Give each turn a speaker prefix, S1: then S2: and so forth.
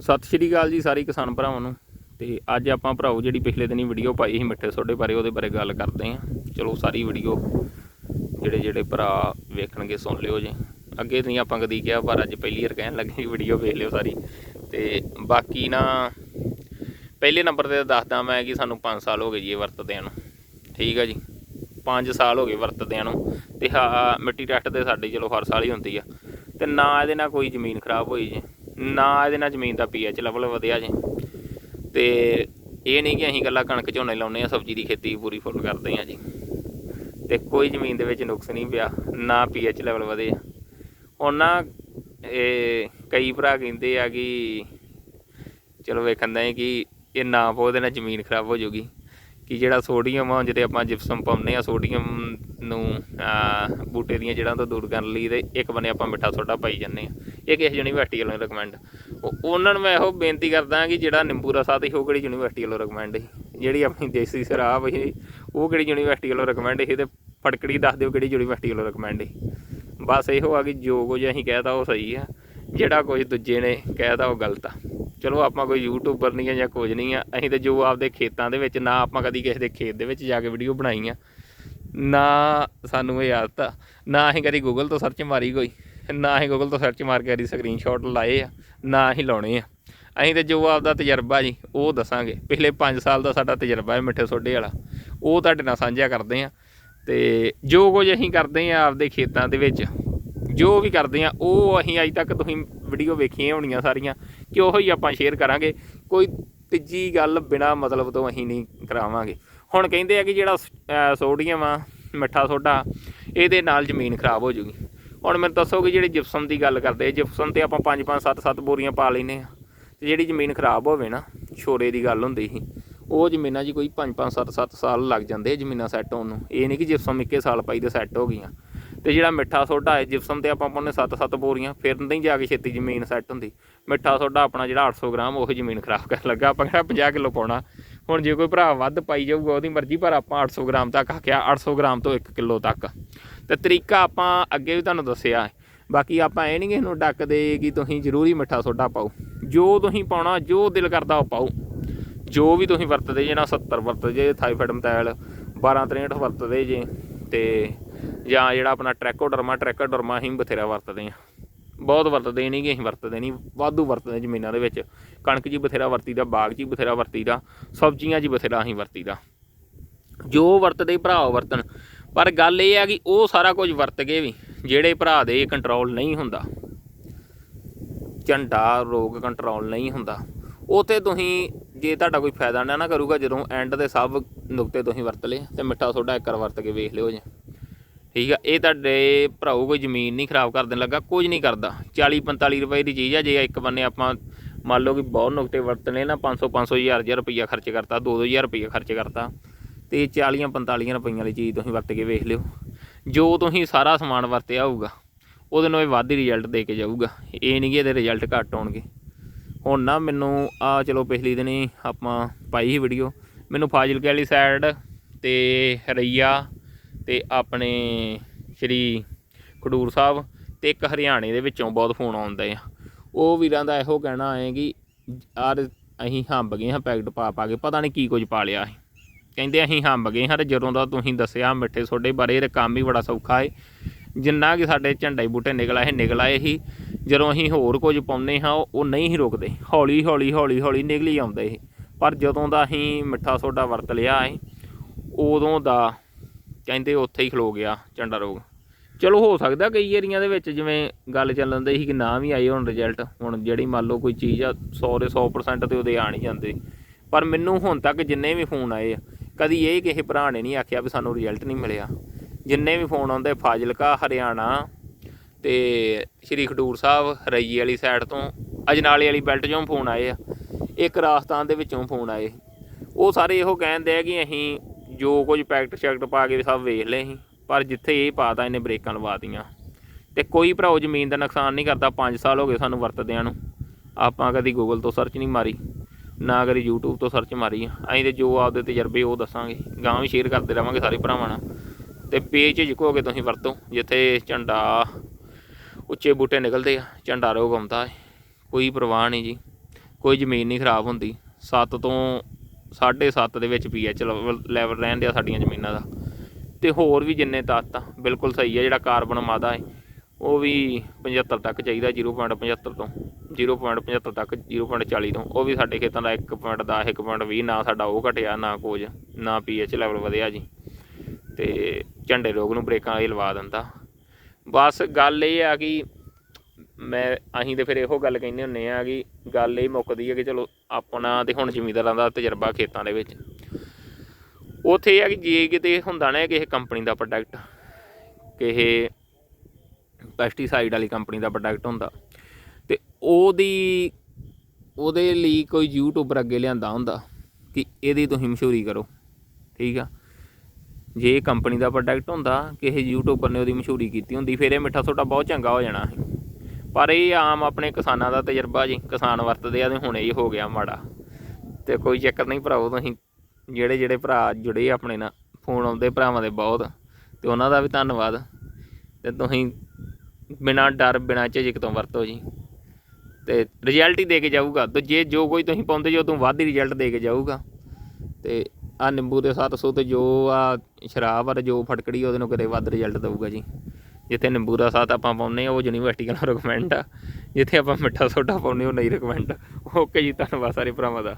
S1: ਸਤਿ ਸ਼੍ਰੀ ਅਕਾਲ ਜੀ ਸਾਰੇ ਕਿਸਾਨ ਭਰਾਵਾਂ ਨੂੰ। ਤੇ ਅੱਜ ਆਪਾਂ ਭਰਾਓ ਜਿਹੜੀ ਪਿਛਲੇ ਦਿਨੀ ਵੀਡੀਓ ਪਾਈ ਸੀ ਮਿੱਠੇ ਸੋਡੇ ਬਾਰੇ, ਉਹਦੇ ਬਾਰੇ ਗੱਲ ਕਰਦੇ ਆਂ ਚਲੋ ਸਾਰੀ ਵੀਡੀਓ ਜਿਹੜੇ ਜਿਹੜੇ ਭਰਾ ਵੇਖਣਗੇ ਸੁਣ ਲਿਓ ਜੀ। ਅੱਗੇ ਨਹੀਂ ਆਪਾਂ ਕਦੀ ਕਿਹਾ, ਪਰ ਅੱਜ ਪਹਿਲੀ ਵਾਰ ਕਹਿਣ ਲੱਗੇ ਵੀਡੀਓ ਵੇਖ ਲਿਓ ਸਾਰੀ। ਤੇ ਬਾਕੀ ਨਾ, ਪਹਿਲੇ ਨੰਬਰ ਤੇ ਦੱਸਦਾ ਮੈਂ ਕਿ ਸਾਨੂੰ 5 ਸਾਲ ਹੋ ਗਏ ਜੀ ਇਹ ਵਰਤਦਿਆਂ ਨੂੰ। ਠੀਕ ਆ ਜੀ? 5 ਸਾਲ ਹੋ ਗਏ ਵਰਤਦਿਆਂ ਨੂੰ। ਤੇ ਹਾਂ, ਮਿੱਟੀ ਟੈਸਟ ਤੇ ਸਾਡੀ ਚਲੋ ਹਰ ਸਾਲ ਹੀ ਹੁੰਦੀ ਆ। ਤੇ ਨਾ ਇਹਦੇ ਨਾਲ ਕੋਈ ਜ਼ਮੀਨ ਖਰਾਬ ਹੋਈ ਜੀ। ਨਾ ਇਹਦੇ ਨਾਲ ਜ਼ਮੀਨ ਦਾ ਪੀਐਚ ਲੈਵਲ ਵਧਿਆ ਜੀ। ਤੇ ਇਹ ਨਹੀਂ ਕਿ ਅਸੀਂ ਗੱਲਾਂ ਕਣਕ ਝੋਨੇ ਲਾਉਨੇ ਆ ਸਬਜ਼ੀ ਦੀ ਖੇਤੀ ਪੂਰੀ ਫੁੱਲ ਕਰਦੇ ਆ ਜੀ। ਤੇ ਕੋਈ ਜ਼ਮੀਨ ਦੇ ਵਿੱਚ ਨੁਕਸ ਨਹੀਂ ਪਿਆ, ਨਾ ਪੀਐਚ ਲੈਵਲ ਵਧੇ। ਆ ਹੁਣ ਨਾ ਇਹ ਕਈ ਭਰਾ ਕਹਿੰਦੇ ਆ ਕਿ ਚਲੋ ਵੇਖਣ ਦਾ ਕਿ ਇਹ ਨਾ ਪਾਓ ਉਹਦੇ ਨਾਲ ਜ਼ਮੀਨ ਖਰਾਬ ਹੋ ਜਾਊਗੀ। ਕਿ ਜਿਹੜਾ ਸੋਡੀਅਮ ਆ ਜਿਹੜੇ ਆਪਾਂ ਜਿਪਸਮ ਪਾਉਂਦੇ ਆ ਸੋਡੀਅਮ ਨੂੰ ਬੂਟੇ ਦੀਆਂ ਜੜਾਂ ਤੋਂ ਦੂਰ ਕਰਨ ਲਈ ਤੇ ਇੱਕ ਬੰਨੇ ਆਪਾਂ ਮਿੱਠਾ ਸੋਡਾ ਪਾਈ ਜਾਂਦੇ ਆ ਇਹ ਕਿਸ ਯੂਨੀਵਰਸਿਟੀ ਵੱਲੋਂ ਰეკਮੈਂਡ ਉਹਨਾਂ ਨੂੰ ਮੈਂ ਇਹੋ ਬੇਨਤੀ ਕਰਦਾ ਕਿ ਜਿਹੜਾ ਨਿੰਬੂ ਰਸਾ ਤੇ ਉਹ ਕਿਹੜੀ ਯੂਨੀਵਰਸਿਟੀ ਵੱਲੋਂ ਰეკਮੈਂਡ ਹੈ ਜਿਹੜੀ ਆਪਣੀ ਦੇਸੀ ਸ਼ਰਾਬ ਹੈ ਉਹ ਕਿਹੜੀ ਯੂਨੀਵਰਸਿਟੀ ਵੱਲੋਂ ਰეკਮੈਂਡ ਹੈ ਤੇ ਫੜਕੜੀ ਦੱਸ ਦਿਓ ਕਿਹੜੀ ਯੂਨੀਵਰਸਿਟੀ ਵੱਲੋਂ ਰეკਮੈਂਡ ਹੈ ਬਸ ਇਹੋ ਆ ਕਿ ਜੋ ਕੁਝ ਅਸੀਂ ਕਹਿਤਾ ਉਹ ਸਹੀ ਆ। ਜਿਹੜਾ ਕੁਝ ਦੂਜੇ ਨੇ ਕਹਿਤਾ ਉਹ ਗਲਤ ਆ। ਚਲੋ ਆਪਾਂ ਕੋਈ ਯੂਟਿਊਬਰ ਨਹੀਂ ਆ ਜਾਂ ਕੁਝ ਨਹੀਂ ਆ, ਅਸੀਂ ਤੇ ਜੋ ਆਪਦੇ ਖੇਤਾਂ ਦੇ ਵਿੱਚ ਨਾ ਆਪਾਂ ਕਦੀ ਕਿਸੇ ਦੇ ਖੇਤ ਦੇ ਵਿੱਚ ਜਾ ਕੇ ਵੀਡੀਓ ਬਣਾਈ ਆ। ਨਾ ਸਾਨੂੰ ਇਹ ਆਦਤ ਆ ਨਾ ਅਸੀਂ ਕਦੀ ਗੂਗਲ ਤੋਂ ਸਰਚ ਮਾਰੀ ਕੋਈ, ਨਾ ਅਸੀਂ ਗੂਗਲ ਤੋਂ ਸਰਚ ਮਾਰ ਕੇ ਕਦੀ ਸਕਰੀਨਸ਼ਾਟ ਲਾਏ ਆ, ਨਾ ਅਸੀਂ ਲਾਉਣੇ ਆ। ਅਸੀਂ ਤੇ ਜੋ ਆਪਦਾ ਤਜਰਬਾ ਜੀ, ਉਹ ਦੱਸਾਂਗੇ। ਪਿਛਲੇ 5 ਸਾਲ ਦਾ ਸਾਡਾ ਤਜਰਬਾ ਹੈ ਮਿੱਠੇ ਸੋਡੇ ਵਾਲਾ। ਉਹ ਤੁਹਾਡੇ ਨਾਲ ਸਾਂਝਾ ਕਰਦੇ ਆ। ਤੇ ਜੋ ਕੁਝ ਅਸੀਂ ਕਰਦੇ ਆ ਆਪਦੇ ਖੇਤਾਂ ਦੇ ਵਿੱਚ, ਜੋ ਵੀ ਕਰਦੇ ਆ, ਉਹ ਅਸੀਂ ਅੱਜ ਤੱਕ ਤੁਸੀਂ ਵੀਡੀਓ ਵੇਖੀਆਂ ਹੋਣੀਆਂ ਸਾਰੀਆਂ, ਕਿ ਉਹੋ ਹੀ ਆਪਾਂ ਸ਼ੇਅਰ ਕਰਾਂਗੇ। ਕੋਈ ਤੀਜੀ ਗੱਲ ਬਿਨਾ ਮਤਲਬ ਤੋਂ ਅਸੀਂ ਨਹੀਂ ਕਰਾਵਾਂਗੇ। ਹੁਣ ਕਹਿੰਦੇ ਆ ਕਿ ਜਿਹੜਾ ਸੋਡੀਅਮ ਆ, ਮਿੱਠਾ ਸੋਡਾ, ਇਹਦੇ ਨਾਲ ਜ਼ਮੀਨ ਖਰਾਬ ਹੋ ਜੂਗੀ। ਹੁਣ ਮੈਨੂੰ ਦੱਸੋ ਕਿ ਜਿਹੜੀ ਜਿਪਸਮ ਦੀ ਗੱਲ ਕਰਦੇ ਜਿਪਸਮ ਤੇ ਆਪਾਂ 5 5 7 7 ਬੋਰੀਆਂ ਪਾ ਲੈਨੇ ਆ। ਤੇ ਜਿਹੜੀ ਜ਼ਮੀਨ ਖਰਾਬ ਹੋਵੇ ਨਾ, ਛੋਰੇ ਦੀ ਗੱਲ ਹੁੰਦੀ ਸੀ, ਉਹ ਜ਼ਮੀਨਾਂ 'ਚ ਕੋਈ 5 5 7 7 ਸਾਲ ਲੱਗ ਜਾਂਦੇ ਜ਼ਮੀਨਾਂ ਸੈੱਟ ਹੋਣ ਨੂੰ। ਇਹ ਨਹੀਂ ਕਿ ਜਿਪਸਮ ਇੱਕੇ ਸਾਲ ਪਾਈ ਤੇ ਸੈੱਟ ਹੋ ਗਈਆਂ। ਤੇ ਜਿਹੜਾ ਮਿੱਠਾ ਸੋਡਾ ਹੈ, ਜਿਪਸਮ ਤੇ ਆਪਾਂ ਪਾਉਂਦੇ 7-7 ਬੋਰੀਆਂ ਫਿਰ ਨਹੀਂ ਜਾ ਕੇ ਛੇਤੀ ਜ਼ਮੀਨ ਸੈੱਟ ਹੁੰਦੀ। ਮਿੱਠਾ ਸੋਡਾ ਆਪਣਾ ਜਿਹੜਾ 800 ਗ੍ਰਾਮ, ਉਹ ਜ਼ਮੀਨ ਖਰਾਬ ਕਰਨ ਲੱਗਾ, ਆਪਾਂ ਕਿਹੜਾ 50 ਕਿਲੋ ਪਾਉਣਾ। ਹੁਣ ਜੇ ਕੋਈ ਭਰਾ ਵੱਧ ਪਾਈ ਜਾਊਗਾ ਉਹਦੀ ਮਰਜ਼ੀ, ਪਰ ਆਪਾਂ 800 ਗ੍ਰਾਮ ਤੱਕ ਆਖਿਆ 800 ਗ੍ਰਾਮ ਤੋਂ 1 ਕਿਲੋ ਤੱਕ। ਤੇ ਤਰੀਕਾ ਆਪਾਂ ਅੱਗੇ ਵੀ ਤੁਹਾਨੂੰ ਦੱਸਿਆ ਹੈ। ਬਾਕੀ ਆਪਾਂ ਇਹ ਨਹੀਂ ਕਿਸੇ ਨੂੰ ਡੱਕਦੇ ਕਿ ਤੁਸੀਂ ਜ਼ਰੂਰੀ ਮਿੱਠਾ ਸੋਡਾ ਪਾਓ। ਜੋ ਤੁਸੀਂ ਪਾਉਣਾ, ਜੋ ਦਿਲ ਕਰਦਾ ਉਹ ਪਾਓ। ਜੋ ਵੀ ਤੁਸੀਂ ਵਰਤਦੇ ਜੇ ਨਾ 70 ਵਰਤਦੇ ਜੇ ਥਾਈਫੈਡਮਥੈਲ 12 63 ਵਰਤਦੇ ਜੇ, ਤੇ ਜਾਂ ਜਿਹੜਾ ਆਪਣਾ ਟ੍ਰੈਕੋਡਰਮਾ ਟ੍ਰੈਕੋਡਰਮਾ ਅਸੀਂ ਬਥੇਰਾ ਵਰਤਦੇ ਆ। ਬਹੁਤ ਵਰਤਦੇ ਨਹੀਂ ਕਿ ਅਸੀਂ ਵਰਤਦੇ ਨਹੀਂ, ਵਾਧੂ ਵਰਤਦੇ ਜ਼ਮੀਨਾਂ ਦੇ ਵਿੱਚ। ਕਣਕ ਜੀ ਬਥੇਰਾ ਵਰਤੀਦਾ, ਬਾਗ ਜੀ ਬਥੇਰਾ ਵਰਤੀਦਾ, ਸਬਜ਼ੀਆਂ ਜੀ ਬਥੇਰਾ ਅਸੀਂ ਵਰਤੀਦਾ। ਜੋ ਵਰਤਦੇ ਭਰਾ ਉਹ ਵਰਤਣ। ਪਰ ਗੱਲ ਇਹ ਆ ਕਿ ਉਹ ਸਾਰਾ ਕੁਝ ਵਰਤ ਕੇ ਵੀ ਜਿਹੜੇ ਭਰਾ ਦੇ ਕੰਟਰੋਲ ਨਹੀਂ ਹੁੰਦਾ, ਝੰਡਾ, ਰੋਗ ਕੰਟਰੋਲ ਨਹੀਂ ਹੁੰਦਾ ਉਥੇ ਤੁਸੀਂ ਜੇ ਤੁਹਾਡਾ ਕੋਈ ਫਾਇਦਾ ਨਾ ਨਾ ਕਰੂਗਾ, ਜਦੋਂ ਐਂਡ ਦੇ ਸਭ ਨੁਕਤੇ ਤੁਸੀਂ ਵਰਤ ਲਏ, ਤੇ ਮਿੱਠਾ ਸੋਡਾ ਇੱਕ ਵਾਰ ਵਰਤ ਕੇ ਵੇਖ ਲਿਓ ਜੀ। ਠੀਕ ਆ, ਇਹ ਤੁਹਾਡੇ ਭਰਾਓ ਕੋਈ ਜ਼ਮੀਨ ਨਹੀਂ ਖਰਾਬ ਕਰ ਦੇਣ ਲੱਗਾ, ਕੁਝ ਨਹੀਂ ਕਰਦਾ। 40 45 ਰੁਪਏ ਦੀ ਚੀਜ਼ ਆ, ਜੇ ਇੱਕ ਬੰਨੇ ਆਪਾਂ ਮੰਨ ਲਓ ਕਿ ਬਹੁਤ ਨੁਕਤੇ ਵਰਤਨੇ ਨਾ 500 500 ਹਜ਼ਾਰ ਹਜ਼ਾਰ ਰੁਪਈਆ ਖਰਚ ਕਰਤਾ 2 2000 ਰੁਪਈਆ ਖਰਚ ਕਰਤਾ। ਤੇ 40 45 ਰੁਪਈਆਂ ਵਾਲੀ ਚੀਜ਼ ਤੁਸੀਂ ਵਰਤ ਕੇ ਵੇਖ ਲਿਓ। ਜੋ ਤੁਸੀਂ ਸਾਰਾ ਸਮਾਨ ਵਰਤਿਆ ਹੋਊਗਾ, ਉਹਦੇ ਨਾਲ ਇਹ ਵੱਧ ਹੀ ਰਿਜ਼ਲਟ ਦੇ ਕੇ ਜਾਊਗਾ। ਇਹ ਨਹੀਂ ਕਿ ਇਹਦੇ ਰਿਜ਼ਲਟ ਘੱਟ ਆਉਣਗੇ ਹੁਣ ਨਾ ਮੈਨੂੰ, ਆ ਚਲੋ ਪਿਛਲੀ ਦਿਨੀ ਆਪਾਂ ਪਾਈ ਸੀ ਵੀਡੀਓ ਮੈਨੂੰ ਫਾਜ਼ਿਲਕੇ ਵਾਲੀ ਸਾਈਡ ਤੇ ਰਈਆ ਤੇ ਆਪਣੇ ਸ਼੍ਰੀ ਖਡੂਰ ਸਾਹਿਬ ਤੇ ਇੱਕ ਹਰਿਆਣੇ ਦੇ ਵਿੱਚੋਂ ਬਹੁਤ ਫੋਨ ਆਉਂਦੇ ਆ। ਉਹ ਵੀਰਾਂ ਦਾ ਇਹੋ ਕਹਿਣਾ ਹੈ ਕਿ ਯਾਰ ਅਸੀਂ ਹੰਬ ਗਏ ਹਾਂ ਪੈਕਟ ਪਾ ਪਾ ਕੇ, ਪਤਾ ਨਹੀਂ ਕੀ ਕੁਝ ਪਾ ਲਿਆ ਸੀ। ਕਹਿੰਦੇ ਅਸੀਂ ਹੰਬ ਗਏ ਹਾਂ ਜਦੋਂ ਦਾ ਤੁਸੀਂ ਦੱਸਿਆ ਮਿੱਠੇ ਸੋਡੇ ਬਾਰੇ, ਇਹ ਕੰਮ ਹੀ ਬੜਾ ਸੌਖਾ ਹੈ। ਜਿੰਨਾ ਕਿ ਸਾਡੇ ਝੰਡੇ ਬੂਟੇ ਨਿਕਲ ਆਏ ਨਿਕਲ ਆਏ ਹੀ। ਜਦੋਂ ਅਸੀਂ ਹੋਰ ਕੁਝ ਪਾਉਂਦੇ ਹਾਂ, ਉਹ ਉਹ ਨਹੀਂ ਹੀ ਰੁਕਦੇ। ਹੌਲੀ ਹੌਲੀ ਹੌਲੀ ਹੌਲੀ ਨਿਕਲੀ ਆਉਂਦੇ ਇਹ ਪਰ ਜਦੋਂ ਦਾ ਅਸੀਂ ਮਿੱਠਾ ਸੋਡਾ ਵਰਤ ਲਿਆ ਹੈ, ਉਦੋਂ ਦਾ ਕਹਿੰਦੇ ਉੱਥੇ ਹੀ ਖਲੋ ਗਿਆ ਝੰਡਾ ਰੋਗ ਚਲੋ ਹੋ ਸਕਦਾ ਕਈ ਏਰੀਆਂ ਦੇ ਵਿੱਚ ਜਿਵੇਂ ਗੱਲ ਚੱਲਣ ਦੇ ਸੀ ਕਿ ਨਾ ਵੀ ਆਏ ਹੁਣ ਰਿਜ਼ਲਟ ਹੁਣ ਜਿਹੜੀ ਮੰਨ ਲਓ ਕੋਈ ਚੀਜ਼ ਆ 100 ਦੇ 100% ਤੇ ਉਹਦੇ ਆ ਨਹੀਂ ਜਾਂਦੇ। ਪਰ ਮੈਨੂੰ ਹੁਣ ਤੱਕ ਜਿੰਨੇ ਵੀ ਫੋਨ ਆਏ ਆ, ਕਦੀ ਇਹ ਕਿਸੇ ਭਰਾ ਨੇ ਨਹੀਂ ਆਖਿਆ ਵੀ ਸਾਨੂੰ ਰਿਜ਼ਲਟ ਨਹੀਂ ਮਿਲਿਆ। ਜਿੰਨੇ ਵੀ ਫੋਨ ਆਉਂਦੇ ਫਾਜ਼ਿਲਕਾ, ਹਰਿਆਣਾ ਤੇ ਸ਼੍ਰੀ ਖਡੂਰ ਸਾਹਿਬ, ਰਈਏ ਵਾਲੀ ਸਾਈਡ ਤੋਂ ਅਜਨਾਲੇ ਵਾਲੀ ਬੈਲਟ ਚੋਂ ਫੋਨ ਆਏ ਆ। ਇੱਕ ਰਾਜਸਥਾਨ ਦੇ ਵਿੱਚੋਂ ਫੋਨ ਆਏ। ਉਹ ਸਾਰੇ ਇਹੋ ਕਹਿੰਦੇ ਆ ਕਿ ਅਸੀਂ ਜੋ ਕੁਝ ਪੈਕਟ ਸ਼ੈਕਟ ਪਾ ਕੇ ਸਭ ਵੇਖ ਲਏ ਸੀ, ਪਰ ਜਿੱਥੇ ਇਹ ਪਾਤਾ ਇਹਨੇ ਬ੍ਰੇਕਾਂ ਲਵਾਤੀਆਂ ਤੇ ਕੋਈ ਭਰਾਓ ਜ਼ਮੀਨ ਦਾ ਨੁਕਸਾਨ ਨਹੀਂ ਕਰਦਾ 5 ਸਾਲ ਹੋ ਗਏ ਸਾਨੂੰ ਵਰਤਦਿਆਂ ਨੂੰ। ਆਪਾਂ ਕਦੀ ਗੂਗਲ ਤੋਂ ਸਰਚ ਨਹੀਂ ਮਾਰੀ, ਨਾ ਕਦੀ YouTube ਤੋਂ ਸਰਚ ਮਾਰੀ। ਆ। ਅਸੀਂ ਤੇ ਜੋ ਆਪਦੇ ਤਜਰਬੇ ਉਹ ਦੱਸਾਂਗੇ। ਗਾਂ ਵੀ ਸ਼ੇਅਰ ਕਰਦੇ ਰਵਾਂਗੇ ਸਾਰੇ ਭਰਾਵਾਂ ਨਾਲ। ਤੇ ਪੇਜ ਝਿਜਕੋ ਕੇ ਤੁਸੀਂ ਵਰਤੋ, ਜਿੱਥੇ ਝੰਡਾ ਉੱਚੇ ਬੂਟੇ ਨਿਕਲਦੇ ਆ, ਝੰਡਾ ਰੋਗ ਆਉਂਦਾ ਹੈ। ਕੋਈ ਪਰਵਾਹ ਨਹੀਂ ਜੀ, ਕੋਈ ਜ਼ਮੀਨ ਨਹੀਂ ਖਰਾਬ ਹੁੰਦੀ। 7 ਤੋਂ 7.5 ਦੇ ਵਿੱਚ ਪੀਐਚ ਲੈਵਲ ਰਹਿੰਦੇ ਆ ਸਾਡੀਆਂ ਜ਼ਮੀਨਾਂ ਦਾ। ਤੇ ਹੋਰ ਵੀ ਜਿੰਨੇ ਤੱਤ ਆ, ਬਿਲਕੁਲ ਸਹੀ ਆ, ਜਿਹੜਾ ਕਾਰਬਨ ਮਾਦਾ ਹੈ ਉਹ ਵੀ 75 ਤੱਕ ਚਾਹੀਦਾ 0.75 ਤੋਂ 0.75 ਤੱਕ 0.40 ਤੋਂ। ਉਹ ਵੀ ਸਾਡੇ ਖੇਤਾਂ ਦਾ 1.10 1.20 ਨਾ ਸਾਡਾ ਉਹ ਘਟਿਆ, ਨਾ ਕੁਝ, ਨਾ ਪੀਐਚ ਲੈਵਲ ਵਧਿਆ ਜੀ। ਤੇ ਝੰਡੇ ਰੋਗ ਨੂੰ ਬ੍ਰੇਕਾਂ ਇਹ ਲਵਾ ਦਿੰਦਾ। ਬਸ ਗੱਲ ਇਹ ਆ ਕਿ ਮੈਂ, ਅਸੀਂ ਤੇ ਫਿਰ ਇਹੋ ਗੱਲ ਕਹਿੰਦੇ ਹੁੰਨੇ ਆ ਕਿ ਗੱਲ ਇਹ ਮੁੱਕਦੀ ਹੈ ਕਿ ਚਲੋ ਆਪਣਾ ਤੇ ਹੁਣ ਜ਼ਮੀਂਦਾਰਾਂ ਦਾ ਤਜਰਬਾ ਖੇਤਾਂ ਦੇ ਵਿੱਚ। ਉਥੇ ਇਹ ਆ ਕਿ ਜੇ ਕਿਤੇ ਹੁੰਦਾ ਨਾ ਕਿਸੇ ਕੰਪਨੀ ਦਾ ਪ੍ਰੋਡਕਟ ਕਿਸੇ ਪੈਸਟੀਸਾਈਡ ਵਾਲੀ ਕੰਪਨੀ ਦਾ ਪ੍ਰੋਡਕਟ ਹੁੰਦਾ, ਤੇ ਉਹਦੀ, ਉਹਦੇ ਲਈ ਕੋਈ ਯੂਟਿਊਬਰ ਅੱਗੇ ਲਿਆਂਦਾ ਹੁੰਦਾ ਕਿ ਇਹਦੀ ਤੁਸੀਂ ਮਸ਼ਹੂਰੀ ਕਰੋ, ਠੀਕ ਆ? ਜੇ ਇਹ ਕੰਪਨੀ ਦਾ ਪ੍ਰੋਡਕਟ ਹੁੰਦਾ, ਕਿਸੇ ਯੂਟਿਊਬਰ ਨੇ ਉਹਦੀ ਮਸ਼ਹੂਰੀ ਕੀਤੀ ਹੁੰਦੀ, ਫਿਰ ਇਹ ਮਿੱਠਾ ਸੋਡਾ ਬਹੁਤ ਚੰਗਾ ਹੋ ਜਾਣਾ ਸੀ। ਪਰ ਇਹ ਆਮ ਆਪਣੇ ਕਿਸਾਨਾਂ ਦਾ ਤਜਰਬਾ ਜੀ, ਕਿਸਾਨ ਵਰਤਦੇ ਆ ਤੇ ਹੁਣ ਇਹ ਹੋ ਗਿਆ ਮਾੜਾ। ਤੇ ਕੋਈ ਚੱਕਰ ਨਹੀਂ ਭਰਾਓ ਤੁਸੀਂ ਜਿਹੜੇ ਜਿਹੜੇ ਭਰਾ ਜੁੜੇ ਆਪਣੇ ਨਾਲ, ਫੋਨ ਆਉਂਦੇ ਭਰਾਵਾਂ ਦੇ ਬਹੁਤ, ਤੇ ਉਹਨਾਂ ਦਾ ਵੀ ਧੰਨਵਾਦ। ਤੇ ਤੁਸੀਂ ਬਿਨਾਂ ਡਰ, ਬਿਨਾਂ ਝਿਜਕ ਤੋਂ ਵਰਤੋ ਜੀ। ਤੇ ਰਿਜ਼ਲਟ ਹੀ ਦੇ ਕੇ ਜਾਊਗਾ। ਤੇ ਜੇ ਜੋ ਕੋਈ ਤੁਸੀਂ ਪਾਉਂਦੇ ਜੋ ਤੋਂ ਵੱਧ ਹੀ ਰਿਜ਼ਲਟ ਦੇ ਕੇ ਜਾਊਗਾ। ਤੇ ਆ ਨਿੰਬੂ ਦੇ 700 ਤੇ ਜੋ ਆ ਸ਼ਰਾਬ ਆ ਜੋ ਫਟਕੜੀ ਉਹਦੇ ਨੂੰ ਕਿਤੇ ਵੱਧ ਰਿਜ਼ਲਟ ਦਊਗਾ ਜੀ। ਜਿੱਥੇ ਨਿੰਬੂ ਦਾ ਸਾਥ ਆਪਾਂ ਪਾਉਂਦੇ ਆ ਉਹ ਯੂਨੀਵਰਸਿਟੀ ਦਾ ਰਿਕਮੈਂਡ ਆ। ਜਿੱਥੇ ਆਪਾਂ ਮਿੱਠਾ ਸੋਡਾ ਪਾਉਂਦੇ ਉਹ ਨਹੀਂ ਰეკਮੈਂਡ ਓਕੇ ਜੀ, ਧੰਨਵਾਦ ਸਾਰੇ ਭਰਾਵਾਂ ਦਾ।